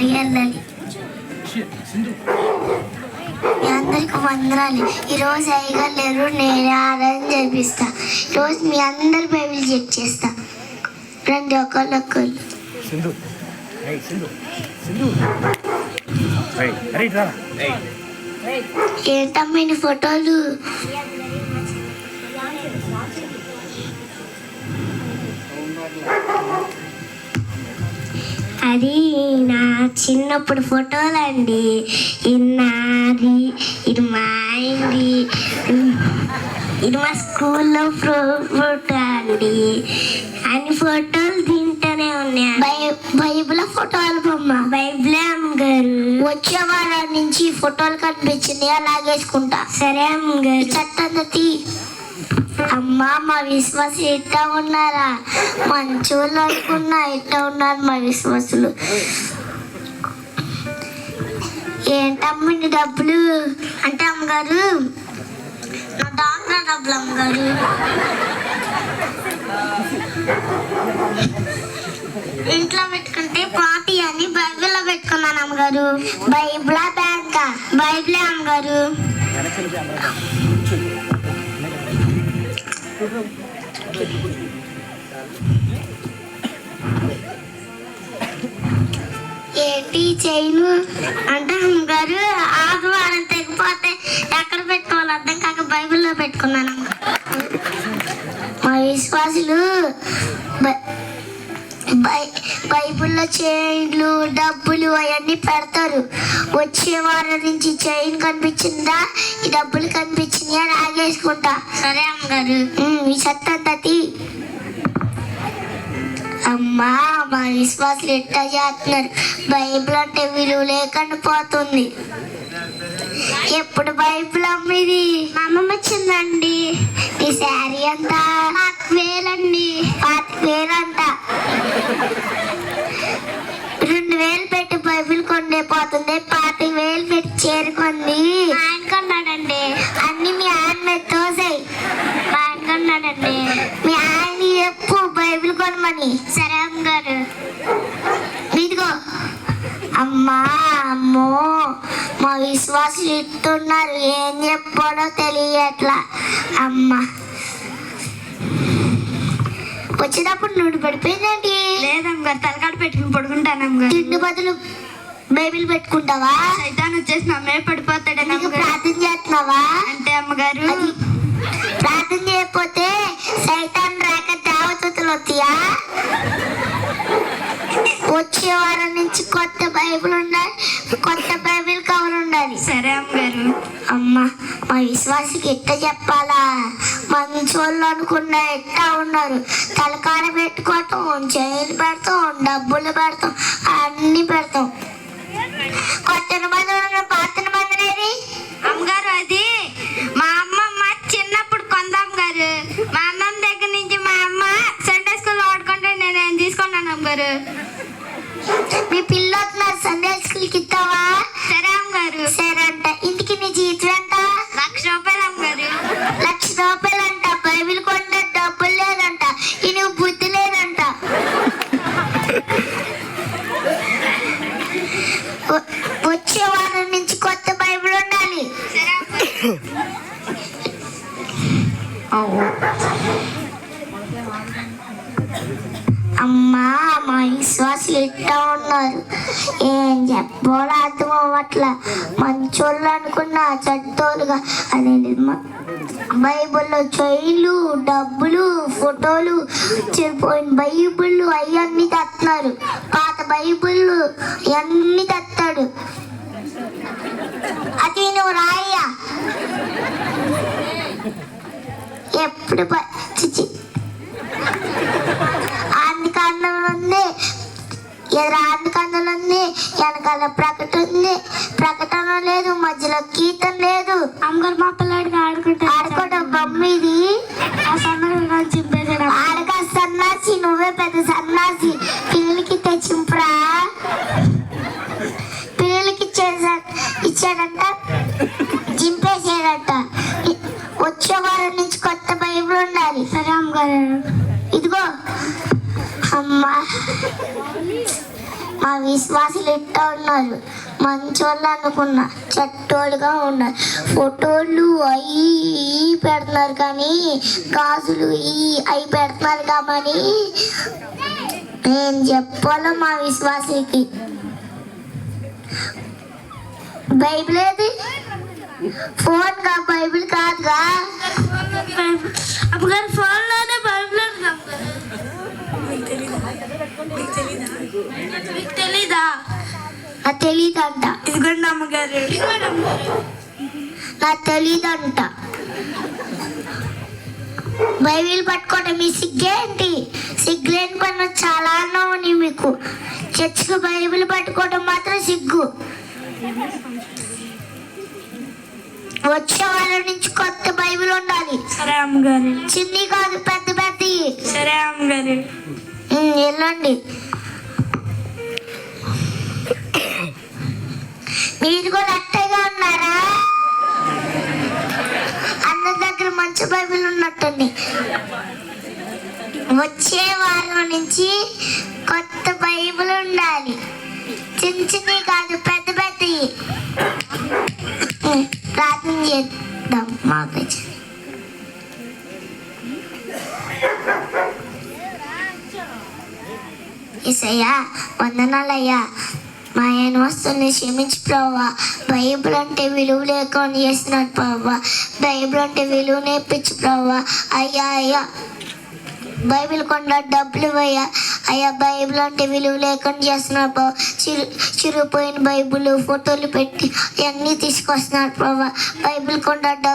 వెళ్ళాలి మీ అందరికి వందనాలు. ఈరోజు అయ్యగా లేరు నేను ఆరాధన చేపిస్తా ఈరోజు మీ అందరి బైబిల్ చెక్ చేస్తా. రండి ఒకళ్ళు ఒకళ్ళు. సింధు. ఏంటమ్మా ఈ ఫోటోలు? అది నా చిన్నప్పుడు ఫోటోలు అండి. ఇది నాది ఇది మా ఆయనది ఇది మా స్కూల్లో ఫోటో అండి. అన్ని ఫోటోలు తింటూనే ఉన్నాయి. బైబిల్ ఫోటో ఆల్బమ్ బైబిల్ అమ్మగారు. వచ్చే వారం నుంచి ఫోటోలు కనిపించింది అలాగేసుకుంటా. సరే అమ్మగారు. చట్టం తీ. అమ్మా మా విశ్వాసం ఎట్టా ఉన్నారా? మంచోళ్ళు అనుకున్నా ఎట్టా ఉన్నారు మా విశ్వాసులు? ఏంటమ్మా డబ్బులు? అంటే అమ్మగారు నా డాక్టర్ డబ్బులు అమ్మగారు. ఇంట్లో పెట్టుకుంటే పార్టీ అని బైబిల్లో పెట్టుకున్నాను అమ్మగారు. బైబిలా బ్యాంకా? బైబిలే అమ్మగారు. ఏంటి చైను? అంటే గారు ఆదివారం తెగిపోతే ఎక్కడ పెట్టుకోవాలి అర్థం కాక బైబిల్లో పెట్టుకున్నాను. మా విశ్వాసులు బై- బైబిల్లో చైన్లు డబ్బులు అవన్నీ పెడతారు. వచ్చే వారం నుంచి చైన్ కనిపించిందా? ఈ డబ్బులు కనిపించిందా లాగేసుకుంటా సరే అమ్మగారు. ఈ సత్తంతతి అమ్మా మా విశ్వాసులు ఎట్టా చేస్తున్నారు? బైబిల్ అంటే విలువ లేకుండా పోతుంది. ఎప్పుడు బైబిల్ అమ్మిది? మా అమ్మమ్మ వచ్చిందండి. ఈ శారీ అంత పాతిక వేలండి. పాతిక వేలంట ఇట్టున్నారు ఏం చెప్పాలో తెలియట్లా. అమ్మా. వచ్చేటప్పుడు నూనె పడిపోయిందండి లేదమ్మగారు తలకాడ పెట్టుకుని పడుకుంటాను అమ్మగారు తిండి బదులు బైబిల్ పెట్టుకుంటావా? సైతాన్ వచ్చేసి నా మీద పడిపోతాడని నీకు అమ్మగారు. ప్రార్థన చేస్తున్నావా? అంటే అమ్మగారు. ప్రార్థన చేయకపోతే వచ్చే వారం నుంచి కొత్త బైబిల్ ఉండాలి. కొత్త బైబిల్ కవర్ ఉండాలి. సరే అమ్మగారు. అమ్మ మా విశ్వాసికి ఎట్ట చెప్పాలా? మంచోళ్ళు అనుకున్న ఎట్టా ఉన్నారు? తలకాడ పెట్టుకోవటం చైన్ పెడతాం డబ్బులు పెడతాం అన్ని పెడతాం. కొత్త నిబంధన పాత నిబంధనేది అమ్మగారు అది మా అమ్మమ్మ చిన్నప్పుడు కొందాం గారు. మా అమ్మమ్మ దగ్గర నుంచి మా అమ్మ సండే స్కూల్ ఆడుకుంటే నేను తీసుకున్నాను అమ్మగారు? మీ పిల్లలు సండే స్కూల్కి ఇస్తావా? సరే అమ్మగారు సరే అంట ఇంటికి నీ జీతం ఎంత? లక్ష రూపాయలు అమ్మగారు లక్ష రూపాయలు అంట బైబిల్ కొండ డబ్బులు లేదంట నువ్వు బుద్ధి లేదంట. వచ్చే వారం నుంచి కొత్త బైబిల్ ఉండాలి. సరే. అమ్మా మా విశ్వాసులు ఇట్టా ఉన్నారు? ఏం చెప్పాలో అర్థం అవ్వట్లా. మంచోళ్ళు అనుకున్నా చెడ్డోలుగా అదే మ- బైబిల్లో చైన్లు డబ్బులు ఫోటోలు చెడిపోయిన బైబిళ్ళు అవన్నీ తెస్తున్నారు పాత బైబిళ్ళు అన్నీ తెస్తాడు వెనకాల ప్రకటన ప్రకటన లేదు మధ్యలో కీర్తన లేదు. అమ్మగారు మా ఆడుకుంటా ఆడుకోవడం బొమ్మ ఇది ఆ సన్నగా చింపేసాడు ఆడక సన్నాసి నువ్వే పెద్ద సన్నాసి. పిల్లలకి తెచ్చింపురా. పిల్లలకి ఇచ్చేసా ఇచ్చాడంట చింపేసాడంట వచ్చే వారం నుంచి కొత్త బైబిల్ ఉండాలి. సరే అమ్మగారు. ఇదిగో. అమ్మా. మా విశ్వాసులు ఇట్టా ఉన్నారు? మంచోళ్ళు అనుకున్నా చెట్టోళ్ళుగా ఉన్నారు. ఫోటోలు అవి పెడుతున్నారు కానీ గాజులు ఈ అవి పెడుతున్నారు కాబట్టి నేను చెప్పాలో మా విశ్వాసికి బైబిల్ ఏది? ఫోన్ కా బైబిల్ కాదుగా? నాకు తెలియదంట ఇదిగోండి అమ్మగారు నాకు తెలియదంట బైబిల్ పట్టుకోవటం మీ సిగ్గేంటి సిగ్గులేని పని చాలా ఉంది మీకు. చర్చికి బైబిల్ పట్టుకోవటం మాత్రం సిగ్గు. వచ్చే వాళ్ళ నుంచి కొత్త బైబిల్ ఉండాలి. సరే అమ్మగారు. చిన్ని కాదు పెద్ద పెద్దవి సరే అమ్మగారు. వెళ్ళండి. మీరు కూడా అట్టగా ఉన్నారా? అందరి దగ్గర మంచి బైబిల్ ఉన్నట్టుంది. వచ్చే వారం నుంచి కొత్త బైబిల్ ఉండాలి. చిన్న చిన్నవి కాదు పెద్ద పెద్దవి. ప్రార్థన చేద్దాం మాకు ఇసయ్యా వందనాలయ్యా. మా ఆయన వస్తుంది క్షమించి ప్రభావ బైబుల్ అంటే విలువ లేకుండా చేస్తున్నాడు ప్రభావ బైబుల్ అంటే విలువ నేర్పించు ప్రభావ అయ్యా అయ్యా. బైబిల్ కొండ డబ్బులు అయ్యా అయ్యా బైబిల్ అంటే విలువ లేకుండా చేస్తున్నారు ప్రభావ చిరు చిరిగిపోయిన బైబిల్ ఫోటోలు పెట్టి అన్నీ తీసుకొస్తున్నారు ప్రభావ బైబిల్ కొండ డబ్బు